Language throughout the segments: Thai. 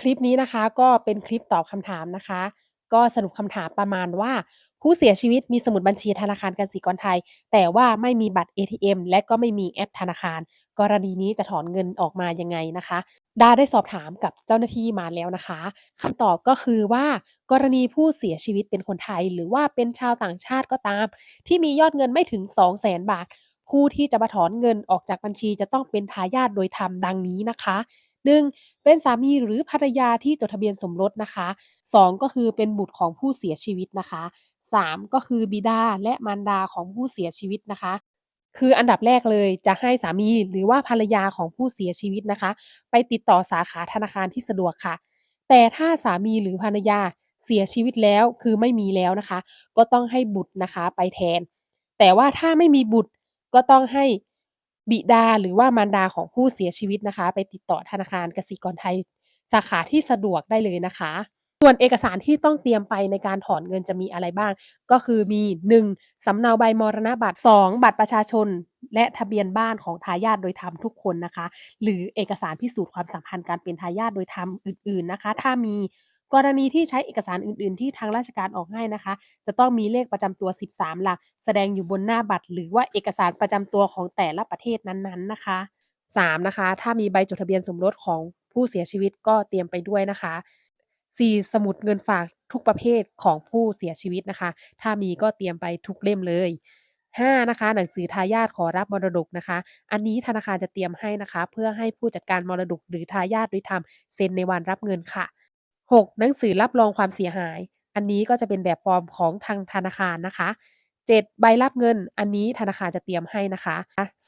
คลิปนี้นะคะก็เป็นคลิปตอบคำถามนะคะ ก็สรุปคำถามประมาณว่า ผู้เสียชีวิตมีสมุดบัญชีธนาคารกสิกรไทย แต่ว่าไม่มีบัตร ATM และก็ไม่มีแอปธนาคาร กรณีนี้จะถอนเงินออกมายังไงนะคะดาได้สอบถามกับเจ้าหน้าที่มาแล้วนะคะคำตอบก็คือว่ากรณีผู้เสียชีวิตเป็นคนไทย หรือว่าเป็นชาวต่างชาติก็ตาม ที่มียอดเงินไม่ถึง 200,000 บาท ผู้ที่จะมาถอนเงินออกจากบัญชีจะต้องเป็นทายาทโดยธรรมดังนี้นะคะ 1. เป็นสามีหรือภรรยาที่จดทะเบียนสมรสนะคะ 2. ก็คือเป็นบุตรของผู้เสียชีวิตนะคะ 3. ก็คือบิดาและมารดาของผู้เสียชีวิตนะคะ คืออันดับแรกเลยจะให้สามีหรือว่าภรรยาของผู้เสียชีวิตนะคะ ไปติดต่อสาขาธนาคารที่สะดวกค่ะ แต่ถ้าสามีหรือภรรยาเสียชีวิตแล้วคือไม่มีแล้วนะคะ ก็ต้องให้บุตรนะคะไปแทน แต่ว่าถ้าไม่มีบุตรก็ต้องให้ บิดาหรือว่ามารดาของผู้เสียชีวิตนะคะ ไปติดต่อธนาคารกสิกรไทย สาขาที่สะดวกได้เลยนะคะ ส่วนเอกสารที่ต้องเตรียมไปในการถอนเงินจะมีอะไรบ้าง ก็คือมี 1. สำเนาใบมรณบัตร 2. บัตรประชาชน และทะเบียนบ้านของทายาทโดยธรรมทุกคนนะคะ หรือเอกสารพิสูจน์ความสัมพันธ์การเป็นทายาทโดยธรรมอื่น ๆนะคะ ถ้ามี กรณีที่ใช้เอกสารอื่น ๆ ที่ทางราชการออกให้นะคะ จะต้องมีเลขประจำตัว 13 หลัก แสดงอยู่บนหน้าบัตร หรือว่าเอกสารประจำตัวของแต่ละประเทศนั้นๆนะคะ 3. นะคะ ถ้ามีใบจดทะเบียนสมรสของผู้เสียชีวิตก็เตรียมไปด้วยนะคะ 4. สมุดเงินฝากทุกประเภทของผู้เสียชีวิตนะคะ ถ้ามีก็เตรียมไปทุกเล่มเลย 5. นะคะ หนังสือทายาทขอรับมรดกนะคะ อันนี้ธนาคารจะเตรียมให้นะคะ เพื่อให้ผู้จัดการมรดกหรือทายาทโดยธรรมเซ็นในวันรับเงินค่ะ 6. หนังสือรับรองความเสียหาย อันนี้ก็จะเป็นแบบฟอร์มของทางธนาคารนะคะ 7. ใบรับเงิน อันนี้ธนาคารจะเตรียมให้นะคะ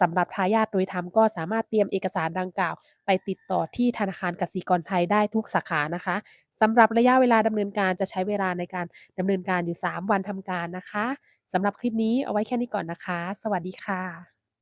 สำหรับทายาทโดยธรรมก็สามารถเตรียมเอกสารดังกล่าว ไปติดต่อที่ธนาคารกสิกรไทยได้ทุกสาขานะคะสำหรับระยะเวลาดำเนินการจะใช้เวลาในการดำเนินการอยู่ 3 วันทำการนะคะสำหรับคลิปนี้เอาไว้แค่นี้ก่อนนะคะ สวัสดีค่ะ